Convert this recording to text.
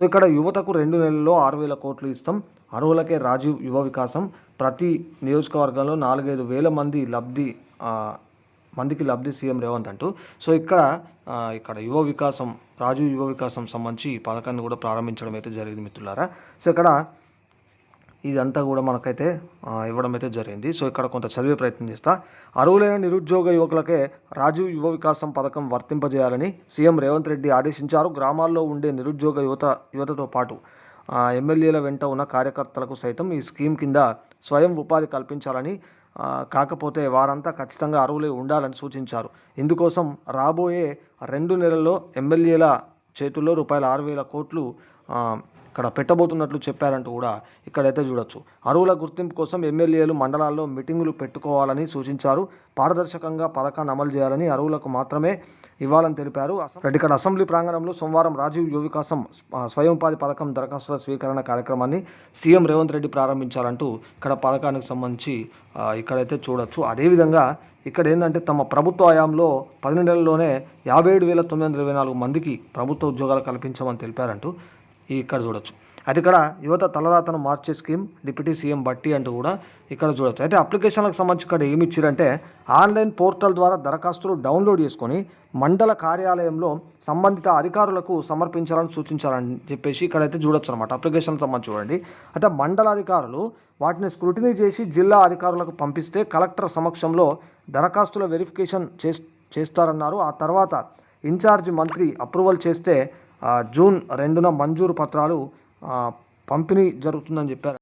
So ఇక్కడ యువతకు రెండు నెలల్లో ఆరు వేల కోట్లు ఇస్తాం. అర్హులకే రాజీవ్ యువ వికాసం. ప్రతి నియోజకవర్గంలో నాలుగైదు వేల మంది లబ్ధి మందికి లబ్ధి సీఎం రేవంత్ అంటూ. సో ఇక్కడ ఇక్కడ యువ వికాసం రాజీవ్ యువ వికాసం సంబంధించి ఈ పథకాన్ని కూడా ప్రారంభించడం అయితే జరిగింది మిత్రులారా. సో ఇక్కడ ఇదంతా కూడా మనకైతే ఇవ్వడం అయితే జరిగింది. సో ఇక్కడ కొంత చదివే ప్రయత్నం చేస్తా. అర్హులైన నిరుద్యోగ యువకులకే రాజీవ్ యువ వికాసం పథకం వర్తింపజేయాలని సీఎం రేవంత్ రెడ్డి ఆదేశించారు. గ్రామాల్లో ఉండే నిరుద్యోగ యువత యువతతో పాటు ఎమ్మెల్యేల వెంట ఉన్న కార్యకర్తలకు సైతం ఈ స్కీమ్ కింద స్వయం ఉపాధి కల్పించాలని కాకపోతే వారంతా ఖచ్చితంగా అర్హులై ఉండాలని సూచించారు. ఇందుకోసం రాబోయే రెండు నెలల్లో ఎమ్మెల్యేల చేతుల్లో రూపాయల ఆరు వేల కోట్లు ఇక్కడ పెట్టబోతున్నట్లు చెప్పారంటూ కూడా ఇక్కడైతే చూడొచ్చు. అరువుల గుర్తింపు కోసం ఎమ్మెల్యేలు మండలాల్లో మీటింగులు పెట్టుకోవాలని సూచించారు. పారదర్శకంగా పథకాన్ని అమలు చేయాలని అరువులకు మాత్రమే ఇవ్వాలని తెలిపారు. అసం- ఇక్కడ అసెంబ్లీ ప్రాంగణంలో సోమవారం రాజీవ్ యువవికాసం స్వయం ఉపాధి పథకం దరఖాస్తుల స్వీకరణ కార్యక్రమాన్ని సీఎం రేవంత్ రెడ్డి ప్రారంభించాలంటూ ఇక్కడ పథకానికి సంబంధించి ఇక్కడైతే చూడొచ్చు. అదేవిధంగా ఇక్కడ ఏంటంటే తమ ప్రభుత్వ హయాంలో పన్నెండు నెలల్లోనే యాభై ఏడు వేల తొమ్మిది వందల ఇరవై నాలుగు మందికి ప్రభుత్వ ఉద్యోగాలు కల్పించమని తెలిపారంటూ ఇక్కడ చూడొచ్చు. అయితే ఇక్కడ యువత తలరాతను మార్చే స్కీమ్ డిప్యూటీ సీఎం బట్టి అంటూ కూడా ఇక్కడ చూడొచ్చు. అయితే అప్లికేషన్లకు సంబంధించి ఇక్కడ ఏమి ఇచ్చారంటే ఆన్లైన్ పోర్టల్ ద్వారా దరఖాస్తులు డౌన్లోడ్ చేసుకొని మండల కార్యాలయంలో సంబంధిత అధికారులకు సమర్పించాలని సూచించాలని చెప్పేసి ఇక్కడైతే చూడొచ్చు అనమాట అప్లికేషన్ సంబంధించి చూడండి. అయితే మండల అధికారులు వాటిని స్క్రూటినీ చేసి జిల్లా అధికారులకు పంపిస్తే కలెక్టర్ సమక్షంలో దరఖాస్తుల వెరిఫికేషన్ చేస్ చేస్తారన్నారు. ఆ తర్వాత ఇన్ఛార్జ్ మంత్రి అప్రూవల్ చేస్తే జూన్ రెండున మంజూరు పత్రాలు ఆ, పంపిణీ జరుగుతుందని చెప్పారు.